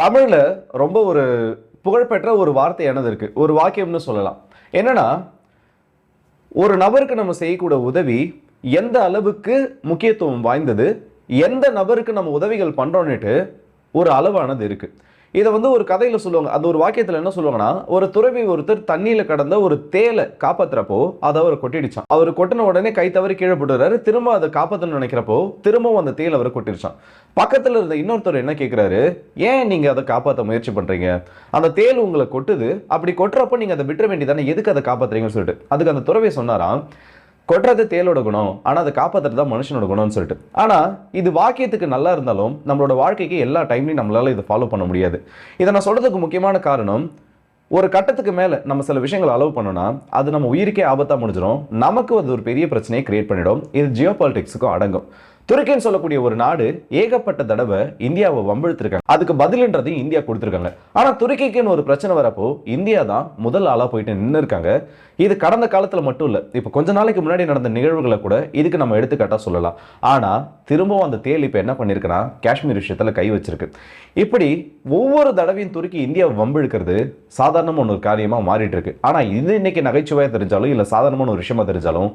தமிழில் ரொம்ப ஒரு புகழ்பெற்ற ஒரு வார்த்தை எனது இருக்குது ஒரு வாக்கியம்னு சொல்லலாம். என்னென்னா ஒரு நபருக்கு நம்ம செய்யக்கூடிய உதவி எந்த அளவுக்கு முக்கியத்துவம் வாய்ந்தது எந்த நபருக்கு நம்ம உதவிகள் பண்ணுறோன்னுட்டு ஒரு அளவானது இருக்குது இதை வந்து ஒரு கதையில் சொல்லுவாங்க. அந்த ஒரு வாக்கியத்தில் என்ன சொல்லுவாங்கன்னா ஒரு துறவி ஒருத்தர் தண்ணியில் கடந்த ஒரு தேலை காப்பாத்துறப்போ அதை அவர் கொட்டிடுச்சான். அவர் கொட்டின உடனே கை தவறி கீழே போட்டுறாரு திரும்ப அதை காப்பாற்றணும்னு நினைக்கிறப்போ திரும்பவும் அந்த தேல் அவர் கொட்டிடுச்சான். பக்கத்தில் இருந்த இன்னொருத்தர் என்ன கேட்குறாரு ஏன் நீங்கள் அதை காப்பாற்ற முயற்சி பண்ணுறீங்க அந்த தேல் உங்களை கொட்டுது. அப்படி கொட்டுறப்போ நீங்கள் அதை விட்டுற வேண்டியதானே எதுக்கு அதை காப்பாத்துறீங்கன்னு சொல்லிட்டு. அதுக்கு அந்த துறவி சொன்னாராம் கொட்டுறது தேலோட குணம் ஆனால் அதை காப்பாற்றுறது தான் மனுஷனோட குணம்னு சொல்லிட்டு. ஆனால் இது வாக்கியத்துக்கு நல்லா இருந்தாலும் நம்மளோட வாழ்க்கைக்கு எல்லா டைம்லையும் நம்மளால் இதை ஃபாலோ பண்ண முடியாது. இதை நான் சொல்கிறதுக்கு முக்கியமான காரணம் ஒரு கட்டத்துக்கு மேலே நம்ம சில விஷயங்களை அலோவ் பண்ணோம்னா அது நம்ம உயிருக்கே ஆபத்தாக முடிஞ்சிடும் நமக்கு அது ஒரு பெரிய பிரச்சனையை கிரியேட் பண்ணிடும். இது ஜியோ பாலிட்டிக்ஸுக்கும் அடங்கும். துருக்கின்னு சொல்லக்கூடிய ஒரு நாடு ஏகப்பட்ட தடவை இந்தியாவை வம்பிழுத்திருக்காங்க. அதுக்கு பதிலுன்றது இந்தியா கொடுத்துருக்காங்க. ஆனால் துருக்கிக்குன்னு ஒரு பிரச்சனை வரப்போ இந்தியா தான் முதல் ஆளாக போயிட்டு நின்று இருக்காங்க இது கடந்த காலத்தில் மட்டும் இல்லை இப்போ கொஞ்ச நாளைக்கு முன்னாடி நடந்த நிகழ்வுகளை கூட இதுக்கு நம்ம எடுத்துக்காட்டாக சொல்லலாம். ஆனால் திரும்பவும் அந்த தேல் இப்போ என்ன பண்ணியிருக்குன்னா காஷ்மீர் விஷயத்துல கை வச்சிருக்கு. இப்படி ஒவ்வொரு தடவையும் துருக்கி இந்தியாவை வம்பிழுக்கிறது சாதாரணமான ஒரு காரியமாக மாறிட்டு இருக்கு. ஆனால் இது இன்னைக்கு நகைச்சுவையாக தெரிஞ்சாலும் இல்லை சாதாரணமான ஒரு விஷயமா தெரிஞ்சாலும்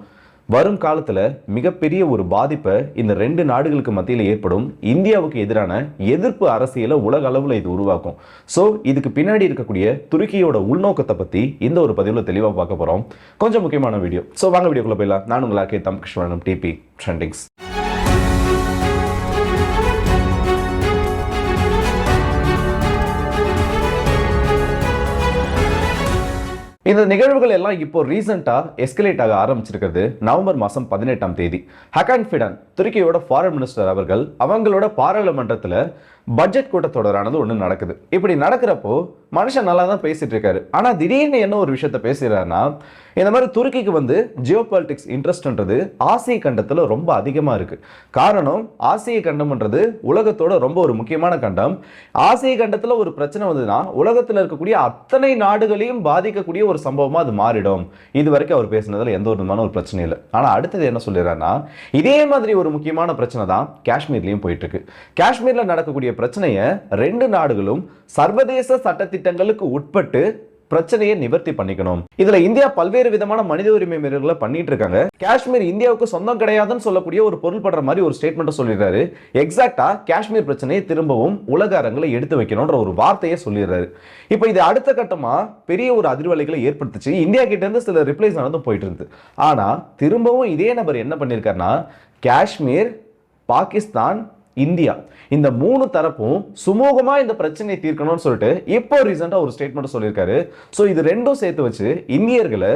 வரும் காலத்தில் மிகப்பெரிய ஒரு பாதிப்பை இந்த ரெண்டு நாடுகளுக்கு மத்தியில் ஏற்படும். இந்தியாவுக்கு எதிரான எதிர்ப்பு அரசியலை உலக அளவில் இது உருவாக்கும். ஸோ இதுக்கு பின்னாடி இருக்கக்கூடிய துருக்கியோட உள்நோக்கத்தை பற்றி இந்த ஒரு பதிவில் தெளிவாக பார்க்க போகிறோம் கொஞ்சம் முக்கியமான வீடியோ. ஸோ வாங்க வீடியோக்குள்ள போயிடலாம். நான் உங்கள் K Tham Krishnan DP trendings இந்த நிகழ்வுகள் எல்லாம் இப்போ ரீசெண்டாக எஸ்கலேட் ஆக ஆரம்பிச்சிருக்கிறது நவம்பர் மாதம் பதினெட்டாம் தேதி. ஹக்கான் ஃபிடன் துருக்கியோட ஃபாரின் மினிஸ்டர் அவர்கள் அவங்களோட பாராளுமன்றத்தில் பட்ஜெட் கூட்டத்தொடரானது ஒன்று நடக்குது. இப்படி நடக்கிறப்போ மனுஷன் நல்லா தான் பேசிட்டு இருக்காரு ஆனால் திடீர்னு என்ன ஒரு விஷயத்த பேசுகிறாருன்னா இந்த மாதிரி துருக்கிக்கு வந்து ஜியோ பாலிட்டிக்ஸ் இன்ட்ரெஸ்ட்ன்றது ஆசிய கண்டத்தில் ரொம்ப அதிகமாக இருக்குது காரணம் ஆசிய கண்டம்ன்றது உலகத்தோட ரொம்ப ஒரு முக்கியமான கண்டம். ஆசிய கண்டத்தில் ஒரு பிரச்சனை வந்ததுன்னா உலகத்தில் இருக்கக்கூடிய அத்தனை நாடுகளையும் பாதிக்கக்கூடிய ஒரு சம்பவமாக அது மாறிடும். இது வரைக்கும் அவர் பேசினதில் எந்த ஒரு விதமான ஒரு பிரச்சனை இல்லை. ஆனால் அடுத்தது என்ன சொல்லிடுறாருன்னா இதே மாதிரி ஒரு முக்கியமான பிரச்சனை தான் காஷ்மீர்லேயும் போயிட்டு இருக்கு காஷ்மீரில் நடக்கக்கூடிய பிரச்சனையை ரெண்டு நாடுகளும் சர்வதேச சட்டத்திட்டங்களுக்கு உட்பட்டு பிரச்சனையை நிவர்த்தி பண்ணிக்கணும். இதுல இந்தியா பல்வேறு விதமான மனித உரிமை மீறல்களை பண்ணிட்டு இருக்காங்க. காஷ்மீர் இந்தியாவுக்கு சொந்தம் கிடையாதுன்னு சொல்லக்கூடிய ஒரு பொருள் படுற மாதிரி ஒரு ஸ்டேட்மெண்ட் சொல்லிடுறாரு. எக்ஸாக்டா காஷ்மீர் பிரச்சனையை திரும்பவும் உலக அரங்கில் எடுத்து வைக்கணும்ன்ற ஒரு வார்த்தையை சொல்லிடுறாரு. இப்போ இது அடுத்த கட்டமா பெரிய ஒரு அதிர்வலைகளை ஏற்படுத்துச்சு. இந்தியா கிட்ட இருந்து சில ரிப்ளைஸ் நடந்து போயிட்டு இருந்து. ஆனா திரும்பவும் இதே நபர் என்ன பண்ணியிருக்காருன்னா காஷ்மீர் பாகிஸ்தான் இந்தியா. இந்த மூணு தரப்பும் சுமூகமா இந்த பிரச்சனையை தீர்க்கணும்னு சொல்லிட்டு இப்போ ரீசெண்டா ஒரு ஸ்டேட்மெண்ட் சொல்லியிருக்காரு. ஸோ இது ரெண்டும் சேர்த்து வச்சு இந்தியர்களை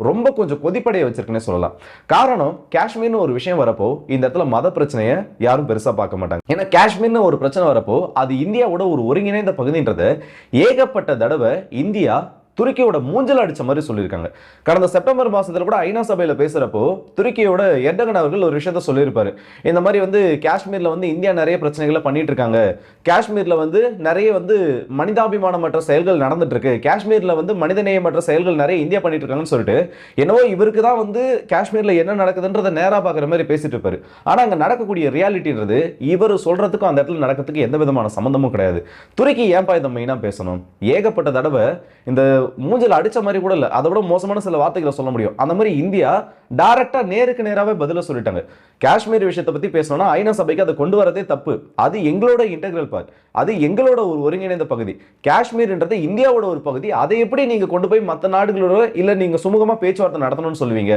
ரொம்ப கொஞ்சம் கொதிப்படைய வச்சிருக்குன்னே சொல்லலாம். காரணம் காஷ்மீர்னு ஒரு விஷயம் வரப்போ இந்த இடத்துல மத பிரச்சனையை யாரும் பெருசா பார்க்க மாட்டாங்க. ஏன்னா காஷ்மீர்னு ஒரு பிரச்சனை வரப்போ அது இந்தியாவோட ஒரு ஒருங்கிணைந்த பகுதின்றதை ஏகப்பட்ட தடவை இந்தியா துருக்கியோட மூஞ்சல் அடிச்ச மாதிரி சொல்லியிருக்காங்க. கடந்த செப்டம்பர் மாதத்தில் கூட ஐநா சபையில் பேசுகிறப்போ துருக்கியோட எர்டகன் அவர்கள் ஒரு விஷயத்த சொல்லியிருப்பார். இந்த மாதிரி வந்து காஷ்மீரில் வந்து இந்தியா நிறைய பிரச்சனைகளை பண்ணிட்டு இருக்காங்க காஷ்மீரில் வந்து நிறைய வந்து மனிதாபிமானமற்ற செயல்கள் நடந்துட்டு இருக்கு வந்து மனிதநேயமற்ற செயல்கள் நிறைய இந்தியா பண்ணிட்டு இருக்காங்கன்னு சொல்லிட்டு என்னவோ இவருக்கு தான் வந்து காஷ்மீரில் என்ன நடக்குதுன்றத நேராக பார்க்குற மாதிரி பேசிட்டு இருப்பாரு ஆனால் அங்கே நடக்கக்கூடிய ரியாலிட்டின்றது இவர் சொல்கிறதுக்கும் அந்த இடத்துல நடக்கிறதுக்கு எந்த விதமான சம்மந்தமும் கிடையாது. துருக்கி ஏன்பா இதை மெயினாக பேசணும்? ஏகப்பட்ட தடவை இந்த மூஞ்சல் அடிச்ச மாதிரி கூட இல்லை. அதை விட மோசமான சில வார்த்தைகளை சொல்ல முடியும். அந்த மாதிரி இந்தியா டைரக்டா நேருக்கு நேராகவே பதில சொல்லிட்டாங்க. காஷ்மீர் விஷயத்தை பத்தி பேசணும்னா ஐநா சபைக்கு அதை கொண்டு வரதே தப்பு. அது எங்களோட இன்டெகிரல் பார்ட் அது எங்களோட ஒரு ஒருங்கிணைந்த பகுதி. காஷ்மீர்ன்றது இந்தியாவோட ஒரு பகுதி. அதை எப்படி நீங்க கொண்டு போய் மற்ற நாடுகளோட இல்ல நீங்க சுமூகமா பேச்சுவார்த்தை நடத்தணும்னு சொல்லுவீங்க?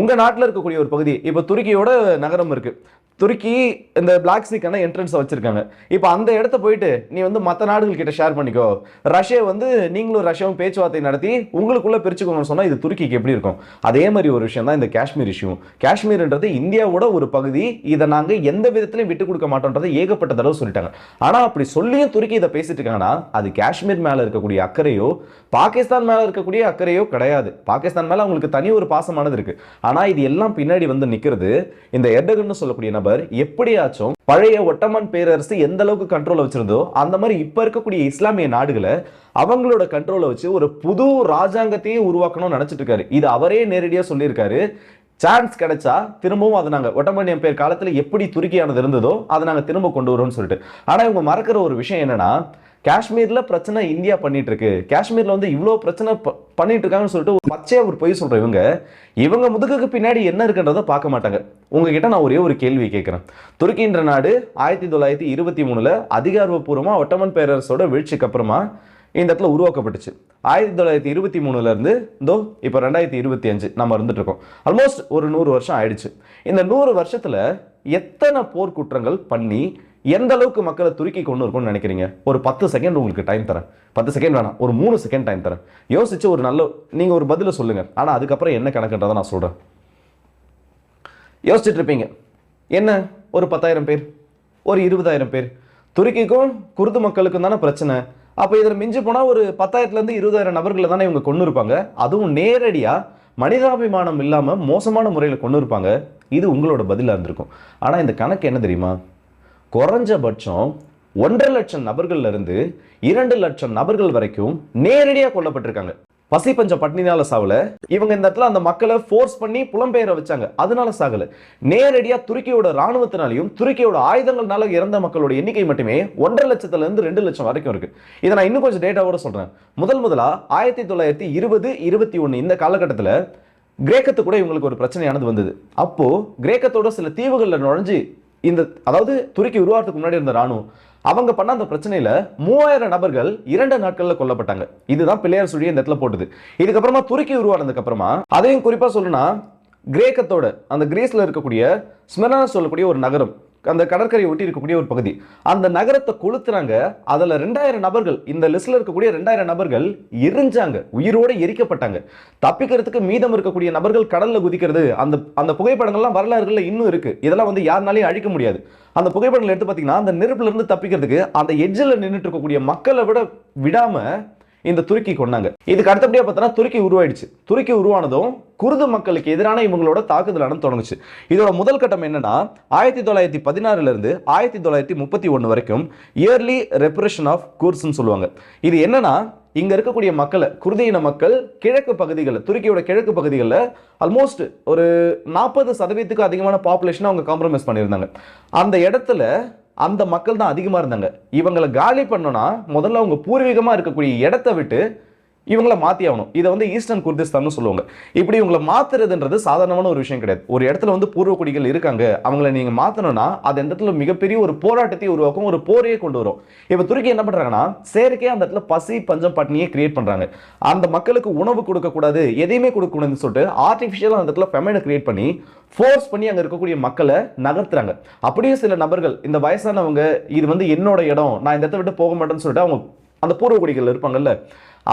உங்க நாட்டில் இருக்கக்கூடிய ஒரு பகுதி. இப்ப துருக்கியோட நகரம் இருக்கு. துருக்கி இந்த பிளாக் சீக்கான என்ட்ரன்ஸை வச்சிருக்காங்க. இப்போ அந்த இடத்த போயிட்டு நீ வந்து மற்ற நாடுகள் கிட்ட ஷேர் பண்ணிக்கோ. ரஷ்யா வந்து நீங்களும் ரஷ்யாவும் பேச்சுவார்த்தை நடத்தி உங்களுக்குள்ள பிரிச்சுக்கணும்னு சொன்னால் இது துருக்கிக்கு எப்படி இருக்கும்? அதே மாதிரி ஒரு விஷயம் தான் இந்த காஷ்மீர் இஷ்யூ காஷ்மீர்ன்றது இந்தியாவோட ஒரு பகுதி. இதை நாங்கள் எந்த விதத்திலையும் விட்டு கொடுக்க மாட்டோம்ன்றதை ஏகப்பட்ட தடவை சொல்லிட்டாங்க. ஆனால் அப்படி சொல்லியும் துருக்கி இதை பேசிட்டு இருக்காங்கன்னா அது காஷ்மீர் மேலே இருக்கக்கூடிய அக்கறையோ பாகிஸ்தான் மேல இருக்கக்கூடிய அக்கறையோ கிடையாது. பாகிஸ்தான் மேலே அவங்களுக்கு தனி ஒரு பாசமானது இருக்கு. ஆனால் இது எல்லாம் பின்னாடி வந்து நிற்கிறது இந்த எர்டகன் சொல்லக்கூடிய நபர் எப்படியாச்சும் பழைய ஒட்டமான் பேரரசு எந்த அளவுக்கு கண்ட்ரோல் வச்சிருந்தோ அந்த மாதிரி இப்போ இருக்கக்கூடிய இஸ்லாமிய நாடுகளை அவங்களோட கண்ட்ரோலை வச்சு ஒரு புது ராஜாங்கத்தையே உருவாக்கணும்னு நினச்சிட்டு இருக்காரு. இது அவரே நேரடியாக சொல்லியிருக்காரு. சான்ஸ் கிடைச்சா திரும்பவும் அதை நாங்கள் ஒட்டமணியம் பேர் காலத்தில் எப்படி துருக்கியானது இருந்ததோ அதை நாங்கள் திரும்ப கொண்டு வரோம்னு சொல்லிட்டு. ஆனால் இவங்க மறக்கிற ஒரு விஷயம் என்னன்னா காஷ்மீரில் பிரச்சனை இந்தியா பண்ணிட்டு இருக்கு காஷ்மீரில் வந்து இவ்வளோ பிரச்சனை ப- பண்ணிட்டு இருக்காங்கன்னு சொல்லிட்டு ஒரு பச்சையாக ஒரு பொய் சொல்கிற இவங்க. இவங்க முதுகுக்கு பின்னாடி என்ன இருக்குன்றதை பார்க்க மாட்டாங்க. உங்ககிட்ட நான் ஒரே ஒரு கேள்வி கேட்குறேன். துருக்கின்ற நாடு ஆயிரத்தி தொள்ளாயிரத்தி இருபத்தி மூணில் அதிகாரப்பூர்வமாக ஒட்டமன் பேரரசோட வீழ்ச்சிக்கு அப்புறமா இந்த இடத்துல உருவாக்கப்பட்டுச்சு. ஆயிரத்தி தொள்ளாயிரத்தி இருபத்தி மூணுலேருந்து இந்தோ இதோ இப்போ ரெண்டாயிரத்தி இருபத்தி அஞ்சு நம்ம இருந்துட்டுருக்கோம் ஆல்மோஸ்ட் ஒரு நூறு வருஷம் ஆயிடுச்சு. இந்த நூறு வருஷத்தில் எத்தனை போர்க்குற்றங்கள் பண்ணி எந்த அளவுக்கு மக்களை துருக்கி கொண்டு இருக்கும்னு நினைக்கிறீங்க? ஒரு பத்து செகண்ட் உங்களுக்கு டைம் தரேன். பத்து செகண்ட் வேணாம். ஒரு மூணு செகண்ட் டைம் தரேன். யோசிச்சு ஒரு நல்ல நீங்கள் ஒரு பதிலை சொல்லுங்கள் ஆனால் அதுக்கப்புறம் என்ன கணக்குன்றதை நான் சொல்கிறேன் யோசிச்சுட்டு இருப்பீங்க. என்ன? ஒரு பத்தாயிரம் பேர். ஒரு இருபதாயிரம் பேர். துருக்கிக்கும் குருது மக்களுக்கும் தானே பிரச்சனை? அப்போ இதில் மிஞ்சி போனால் ஒரு பத்தாயிரத்துலேருந்து இருபதாயிரம் நபர்களை தானே இவங்க கொண்டு இருப்பாங்க. அதுவும் நேரடியாக மனிதாபிமானம் இல்லாமல் மோசமான முறையில் கொண்டு இருப்பாங்க. இது உங்களோட பதிலாக இருந்திருக்கும். ஆனால் இந்த கணக்கு என்ன தெரியுமா? குறைஞ்சபட்சம் ஒன்றரை லட்சம் நபர்கள்லேருந்து இரண்டு லட்சம் நபர்கள் வரைக்கும் நேரடியாக கொல்லப்பட்டிருக்காங்க. பசி பஞ்ச பட்டினினால சாவல இவங்க இந்த இடத்துல அந்த மக்களை ஃபோர்ஸ் பண்ணி புலம்பெயர வச்சாங்க. அதனால சாகல. நேரடியா துருக்கியோட ராணுவத்தினாலையும் துருக்கியோட ஆயுதங்கள்னால இறந்த மக்களோட எண்ணிக்கை மட்டுமே ஒன்றரை லட்சத்துல இருந்து ரெண்டு லட்சம் வரைக்கும் இருக்கு. இதை நான் இன்னும் கொஞ்சம் டேட்டாவோட சொல்றேன். முதல் முதலா ஆயிரத்தி தொள்ளாயிரத்தி இருபது இருபத்தி ஒன்னு இந்த காலகட்டத்துல கிரேக்கத்து கூட இவங்களுக்கு ஒரு பிரச்சனையானது வந்தது. அப்போ கிரேக்கத்தோட சில தீவுகளில் நுழைஞ்சு இந்த அதாவது துருக்கி உருவாகிறதுக்கு முன்னாடி இருந்த ராணுவம் அவங்க பண்ண அந்த பிரச்சனையில் மூவாயிரம் நபர்கள் இரண்டு நாட்களில் கொல்லப்பட்டாங்க. இதுதான் பிள்ளையார் சுழியை இந்த இடத்துல போட்டது. இதுக்கப்புறமா துருக்கி உருவானதுக்கப்புறமா அதையும் குறிப்பாக சொல்லணும்னா கிரேக்கத்தோட அந்த கிரீஸில் இருக்கக்கூடிய ஸ்மெர்னா சொல்லக்கூடிய ஒரு நகரம் அந்த கடற்கரையை ஒட்டி இருக்கக்கூடிய ஒரு பகுதி. அந்த நகரத்தை கொளுத்துறாங்க அதில் ரெண்டாயிரம் நபர்கள் இந்த லிஸ்ட்டில் இருக்கக்கூடிய ரெண்டாயிரம் நபர்கள் எரிஞ்சாங்க. உயிரோட எரிக்கப்பட்டாங்க. தப்பிக்கிறதுக்கு மீதம் இருக்கக்கூடிய நபர்கள் கடலில் குதிக்கிறது அந்த அந்த புகைப்படங்கள்லாம் வரலாறுகளில் இன்னும் இருக்குது இதெல்லாம் வந்து யாருனாலையும் அழிக்க முடியாது. அந்த புகைப்படங்கள் எடுத்து பார்த்தீங்கன்னா அந்த நெருப்புலேருந்து தப்பிக்கிறதுக்கு அந்த எட்ஜில் நின்றுட்டு இருக்கக்கூடிய மக்களை விட விடாமல் இந்த துருக்கி கொண்டாங்க இதுக்கு அடுத்தபடியா பார்த்தோன்னா துருக்கி உருவாயிடுச்சு. துருக்கி உருவானதும் குருது மக்களுக்கு எதிரான இவங்களோட தாக்குதலான தொடங்குச்சு. இதோட முதல் கட்டம் என்னன்னா ஆயிரத்தி தொள்ளாயிரத்தி பதினாறுல இருந்து ஆயிரத்தி தொள்ளாயிரத்தி முப்பத்தி ஒன்று வரைக்கும் இயர்லி ரெப்ரஷன் ஆஃப் கூர்ஸ்ன்னு சொல்லுவாங்க. இது என்னன்னா இங்க இருக்கக்கூடிய மக்களை குருதியின மக்கள் கிழக்கு பகுதிகளில் துருக்கியோட கிழக்கு பகுதிகளில் ஆல்மோஸ்ட் ஒரு நாற்பது சதவீதத்துக்கு அதிகமான பாப்புலேஷனை அவங்க காம்ப்ரமைஸ் பண்ணியிருந்தாங்க. அந்த இடத்துல அந்த மக்கள் தான் அதிகமாக இருந்தாங்க. இவங்களை காலி பண்ணோன்னா முதல்ல அவங்க பூர்வீகமாக இருக்கக்கூடிய இடத்த விட்டு இவங்கள மாற்றி ஆகணும் இதை வந்து ஈஸ்டர்ன் குர்திஸ்தான் சொல்லுவாங்க. இப்படி இவங்களை மாற்றுறதுன்றது சாதாரணமான ஒரு விஷயம் கிடையாது. ஒரு இடத்துல வந்து பூர்வக்குடிகள் இருக்காங்க. அவங்கள நீங்கள் மாற்றணும்னா அது அந்த இடத்துல மிகப்பெரிய ஒரு போராட்டத்தை உருவாக்கும் ஒரு போரையே கொண்டு வரும். இப்போ துருக்கி என்ன பண்ணுறாங்கன்னா செயற்கையா அந்த இடத்துல பசி பஞ்சம் பட்டினியை கிரியேட் பண்ணுறாங்க அந்த மக்களுக்கு உணவு கொடுக்கக்கூடாது எதையுமே கொடுக்கக்கூடாதுன்னு சொல்லிட்டு ஆர்டிஃபிஷியலாக அந்த இடத்துல ஃபெமைனை கிரியேட் பண்ணி ஃபோர்ஸ் பண்ணி அங்கே இருக்கக்கூடிய மக்களை நகர்த்துறாங்க. அப்படியே சில நபர்கள் இந்த வயசானவங்க இது வந்து என்னோட இடம் நான் இந்த இடத்த விட்டு போக மாட்டேன்னு சொல்லிட்டு அவங்க அந்த பூர்வக்குடிகள் இருப்பாங்கல்ல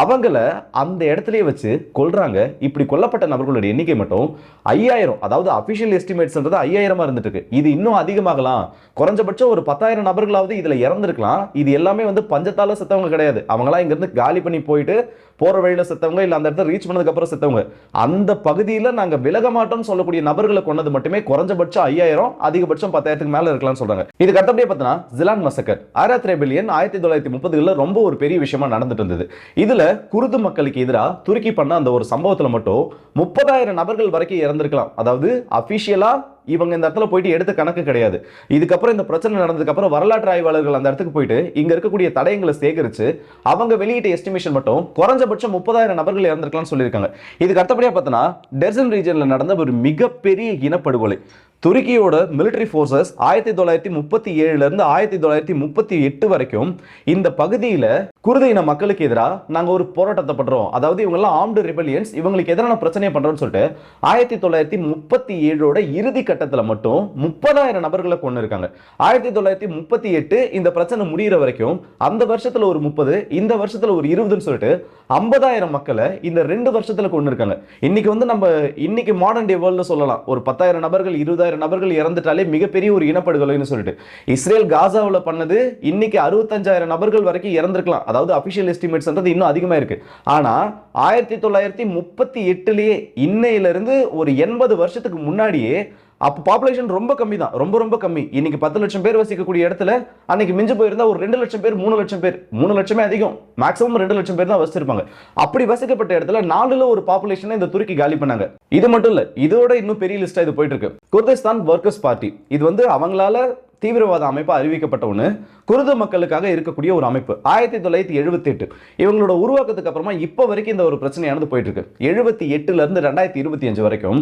அவங்கள அந்த இடத்துலயே வச்சு கொள்றாங்க இப்படி கொல்லப்பட்ட நபர்களுடைய எண்ணிக்கை மட்டும் ஐயாயிரம் அதாவது அபிஷியல் எஸ்டிமேட்ஸ்ன்றது ஐயாயிரமா இருந்துட்டு இருக்கு இது இன்னும் அதிகமாகலாம். குறைஞ்சபட்சம் ஒரு பத்தாயிரம் நபர்களாவது இதுல இறந்துருக்கலாம். இது எல்லாமே வந்து பஞ்சத்தால செத்தவங்க கிடையாது. அவங்களாம் இங்கிருந்து காலி பண்ணி போயிட்டு போகிற வழியில் செத்தவங்க இல்லை அந்த இடத்துல ரீச் பண்ணதுக்கப்புறம் செத்தவங்க. அந்த பகுதியில் நாங்கள் விலக மாட்டோம்னு சொல்லக்கூடிய நபர்களை கொண்டது மட்டுமே குறைஞ்சபட்சம் ஐயாயிரம் அதிகபட்சம் பத்தாயிரத்துக்கு மேலே இருக்கலாம்னு சொல்கிறாங்க இதுக்கு அடுத்தபடியே பார்த்தீங்கன்னா ஜிலான் மசக்கர். ஆயிரத்தி ரெபிலியன் ஆயிரத்தி தொள்ளாயிரத்தி முப்பதுகளில் ரொம்ப ஒரு பெரிய விஷயமா நடந்துட்டு இருந்தது. இதில் குருது மக்களுக்கு எதிராக துருக்கி பண்ண அந்த ஒரு சம்பவத்தில் மட்டும் முப்பதாயிரம் நபர்கள் வரைக்கும் இறந்திருக்கலாம். அதாவது அஃபிஷியலாக இவங்க இந்த இடத்துல போயிட்டு எடுத்த கணக்கு கிடையாது. இதுக்கப்புறம் இந்த பிரச்சனை நடந்ததுக்கப்புறம் வரலாற்று ஆய்வாளர்கள் அந்த இடத்துக்கு போயிட்டு இங்கே இருக்கக்கூடிய தடயங்களை சேகரித்து அவங்க வெளியிட்ட எஸ்டிமேஷன் மட்டும் குறைஞ்சபட்சம் முப்பதாயிரம் நபர்கள் இறந்திருக்கலாம்னு சொல்லியிருக்காங்க. இதுக்கு அடுத்தபடியாக பார்த்தோன்னா டெர்சன் ரீஜனில் நடந்த ஒரு மிகப்பெரிய இனப்படுகொலை. துருக்கியோட மிலிட்ரி ஃபோர்ஸஸ் ஆயிரத்தி தொள்ளாயிரத்தி முப்பத்தி ஏழுலேருந்து ஆயிரத்தி தொள்ளாயிரத்தி முப்பத்தி எட்டு வரைக்கும் இந்த பகுதியில் குருது இன மக்களுக்கு எதிராக நாங்கள் ஒரு போராட்டத்தை பண்ணுறோம் அதாவது இவங்கெல்லாம் ஆம்டு ஆர்ம்டு ரிபலியன்ஸ் இவங்களுக்கு எதிரான பிரச்சனையை பண்ணுறோம்னு சொல்லிட்டு ஆயிரத்தி தொள்ளாயிரத்தி முப்பத்தி ஏழோட இறுதி கட்டத்தில் மட்டும் முப்பதாயிரம் நபர்களை கொண்டு இருக்காங்க. ஆயிரத்தி தொள்ளாயிரத்தி முப்பத்தி எட்டு இந்த பிரச்சனை முடியிற வரைக்கும் அந்த வருஷத்தில் ஒரு முப்பது இந்த வருஷத்தில் ஒரு இருபதுன்னு சொல்லிட்டு ஐம்பதாயிரம் மக்களை இந்த ரெண்டு வருஷத்தில் கொண்டு இருக்காங்க. இன்னைக்கு வந்து நம்ம இன்னைக்கு மாடர்ன் டே வேர்ல்டு சொல்லலாம். ஒரு பத்தாயிரம் நபர்கள் இருபதாயிரம் நபர்கள் இறந்துட்டாலே மிகப்பெரிய ஒரு இனப்படுகொலைன்னு சொல்லிட்டு. இஸ்ரேல் காசாவில் பண்ணது இன்னைக்கு அறுபத்தஞ்சாயிரம் நபர்கள் வரைக்கும் இறந்துருக்கலாம். அதாவது அபிஷியல் எஸ்டிமேட்ஸ்ன்றது இன்னும் அதிகமா இருக்கு. ஆனா ஆயிரத்தி தொள்ளாயிரத்தி முப்பத்தி எட்டுலயே இன்னையிலிருந்து ஒரு எண்பது வருஷத்துக்கு முன்னாடியே அப்போ பாப்புலேஷன் ரொம்ப கம்மி தான் ரொம்ப ரொம்ப கம்மி. இன்னைக்கு பத்து லட்சம் பேர் வசிக்கக்கூடிய இடத்துல அன்னைக்கு மிஞ்சு போயிருந்தா ஒரு ரெண்டு லட்சம் பேர் மூணு லட்சம் பேர். மூணு லட்சமே அதிகம். மேக்ஸிமம் ரெண்டு லட்சம் பேர் தான் வசிச்சிருப்பாங்க. அப்படி வசிக்கப்பட்ட இடத்துல நாலுல ஒரு பாப்புலேஷனை இந்த துருக்கி காலி பண்ணாங்க. இது மட்டும் இல்ல இதோட இன்னும் பெரிய லிஸ்டா இது போயிட்டு இருக்கு. குர்திஸ்தான் ஒர்க்கர்ஸ் பார்ட்டி இது வந்து அவங்களால தீவிரவாத அமைப்பாக அறிவிக்கப்பட்ட ஒன்று குருது மக்களுக்காக இருக்கக்கூடிய ஒரு அமைப்பு. ஆயிரத்தி தொள்ளாயிரத்தி எழுபத்தி எட்டு இவங்களோட உருவாக்கத்துக்கு அப்புறமா இப்போ வரைக்கும் இந்த ஒரு பிரச்சனையானது போயிட்டு இருக்கு எழுபத்தி எட்டுல இருந்து ரெண்டாயிரத்தி இருபத்தி அஞ்சு வரைக்கும்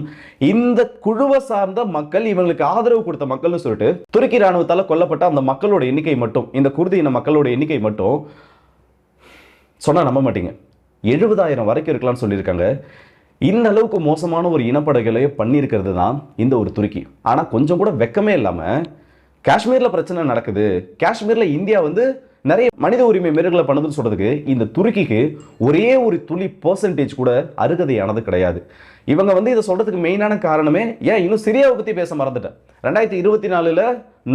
இந்த குழுவை சார்ந்த மக்கள் இவங்களுக்கு ஆதரவு கொடுத்த மக்கள்னு சொல்லிட்டு துருக்கி ராணுவத்தால் கொல்லப்பட்ட அந்த மக்களோட எண்ணிக்கை மட்டும் இந்த குருதி இன மக்களோட எண்ணிக்கை மட்டும் சொன்னால் நம்ப மாட்டீங்க. எழுபதாயிரம் வரைக்கும் இருக்கலாம்னு சொல்லியிருக்காங்க. இந்த அளவுக்கு மோசமான ஒரு இனப்படுகொலையை பண்ணியிருக்கிறது தான் இந்த ஒரு துருக்கி. ஆனால் கொஞ்சம் கூட வெக்கமே இல்லாமல் காஷ்மீரில் பிரச்சனை நடக்குது. காஷ்மீரில் இந்தியா வந்து நிறைய மனித உரிமை மீறல்களை பண்ணுதுன்னு சொல்றதுக்கு இந்த துருக்கிக்கு ஒரே ஒரு துளி பர்சன்டேஜ் கூட அருகதையானது கிடையாது. இவங்க வந்து இதை சொல்கிறதுக்கு மெயினான காரணமே ஏன் இன்னும் சிரியாவை பற்றி பேச மறந்துட்டேன். ரெண்டாயிரத்தி இருபத்தி நாலில்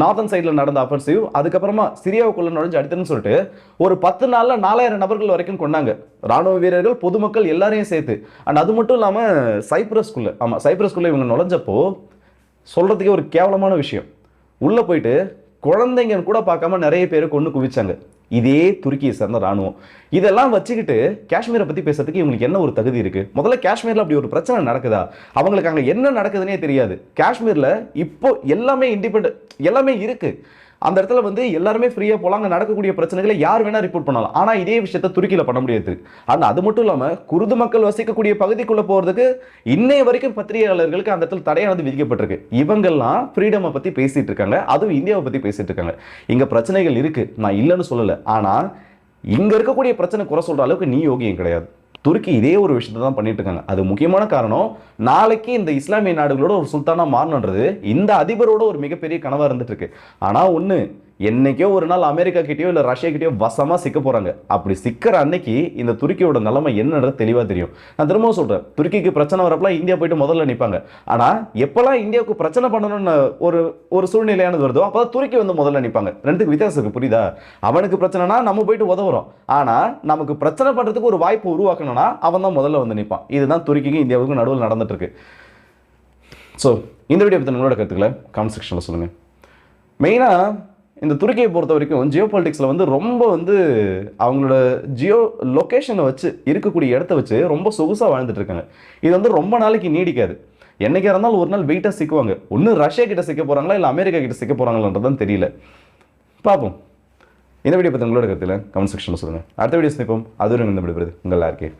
நார்த்தன் சைடில் நடந்த அஃபென்சிவ் அதுக்கப்புறமா சிரியாவுக்குள்ள நுழைஞ்சு அடுத்துன்னு சொல்லிட்டு ஒரு பத்து நாளில் நாலாயிரம் நபர்கள் வரைக்கும் கொண்டாங்க ராணுவ வீரர்கள் பொதுமக்கள் எல்லாரையும் சேர்த்து. அண்ட் அது மட்டும் இல்லாமல் சைப்ரஸ்குள்ளே ஆமாம் சைப்ரஸ்குள்ளே இவங்க நுழைஞ்சப்போ சொல்கிறதுக்கே ஒரு கேவலமான விஷயம். உள்ளே போயிட்டு குழந்தைங்கன்னு கூட பார்க்காம நிறைய பேர் கொண்டு குவிச்சாங்க. இதே துருக்கியை சேர்ந்த ராணுவம் இதெல்லாம் வச்சுக்கிட்டு காஷ்மீரை பற்றி பேசுறதுக்கு இவங்களுக்கு என்ன ஒரு தகுதி இருக்குது முதல்ல காஷ்மீரில் அப்படி ஒரு பிரச்சனை நடக்குதா? அவங்களுக்கு அங்கே என்ன நடக்குதுன்னே தெரியாது. காஷ்மீரில் இப்போ எல்லாமே இண்டிபெண்ட் எல்லாமே இருக்குது அந்த இடத்துல வந்து எல்லாருமே ஃப்ரீயாக போகலாம் அங்கே நடக்கக்கூடிய பிரச்சனைகளை யார் வேணால் ரிப்போர்ட் பண்ணலாம். ஆனால் இதே விஷயத்த துருக்கியில் பண்ண முடியாது. ஆனால் அது மட்டும் இல்லாமல் குருது மக்கள் வசிக்கக்கூடிய பகுதிக்குள்ளே போகிறதுக்கு இன்னைய வரைக்கும் பத்திரிகையாளர்களுக்கு அந்த இடத்துல தடையானது விதிக்கப்பட்டிருக்கு. இவங்கெல்லாம் ஃப்ரீடமை பற்றி பேசிகிட்டு இருக்காங்க. அதுவும் இந்தியாவை பற்றி பேசிகிட்டு இருக்காங்க. இங்கே பிரச்சனைகள் இருக்குது நான் இல்லைன்னு சொல்லலை. ஆனால் இங்கே இருக்கக்கூடிய பிரச்சனை குறை சொல்கிற அளவுக்கு நீ யோகியம் கிடையாது. துருக்கி இதே ஒரு விஷயத்தை தான் பண்ணிட்டு இருக்காங்க. அது முக்கியமான காரணம் நாளைக்கு இந்த இஸ்லாமிய நாடுகளோட ஒரு சுல்தானா மாறணுன்றது இந்த அதிபரோட ஒரு மிகப்பெரிய கனவா இருந்துட்டு இருக்கு. ஆனா ஒன்று என்னைக்கோ ஒரு நாள் அமெரிக்கா கிட்டயோ இல்லை ரஷ்யா கிட்டயோ வசமாக சிக்க போகிறாங்க அப்படி சிக்கிற அன்னைக்கு இந்த துருக்கியோட நிலைமை என்னன்றது தெளிவாக தெரியும். நான் திரும்பவும் சொல்கிறேன் துருக்கிக்கு பிரச்சனை வரப்பெல்லாம் இந்தியா போயிட்டு முதல்ல நிற்பாங்க ஆனால் எப்போல்லாம் இந்தியாவுக்கு பிரச்சனை பண்ணணும்னு ஒரு ஒரு சூழ்நிலையானது வருதோ அப்போ துருக்கி வந்து முதல்ல நிற்பாங்க ரெண்டுக்கு வித்தியாசம் புரியுதா? அவனுக்கு பிரச்சனைனா நம்ம போயிட்டு உதவுறோம். ஆனால் நமக்கு பிரச்சனை பண்ணுறதுக்கு ஒரு வாய்ப்பு உருவாக்கணும்னா அவன் தான் முதல்ல வந்து நிற்பான் இதுதான் துருக்கிக்கும் இந்தியாவுக்கும் நடுவில் நடந்துட்டுருக்கு. ஸோ இந்த வீடியோ பற்றி உங்களோட கருத்துக்களை கமெண்ட் செக்ஷனில் சொல்லுங்கள் மெயினாக இந்த துருக்கியை பொறுத்த வரைக்கும் ஜியோ பாலிட்டிக்ஸில் வந்து ரொம்ப வந்து அவங்களோட ஜியோ லொக்கேஷனை வச்சு இருக்கக்கூடிய இடத்த வச்சு ரொம்ப சொகுசாக வாழ்ந்துட்டு இருக்காங்க. இது வந்து ரொம்ப நாளைக்கு நீடிக்காது. என்னைக்கா இருந்தாலும் ஒரு நாள் வெயிட்டாக சிக்குவாங்க. ஒன்று ரஷ்யா கிட்ட சிக்க போகிறாங்களா இல்லை அமெரிக்கா கிட்ட சிக்க போகிறாங்களான்றதான் தெரியல. பார்ப்போம். இந்த வீடியோ பற்றி உங்களோட கருத்தில் கமெண்ட் செக்ஷனில் சொல்லுங்கள் அடுத்த வீடியோ சந்திப்போம். அதுவும் இந்த விடுபடுது உங்கள் எல்லாருக்கே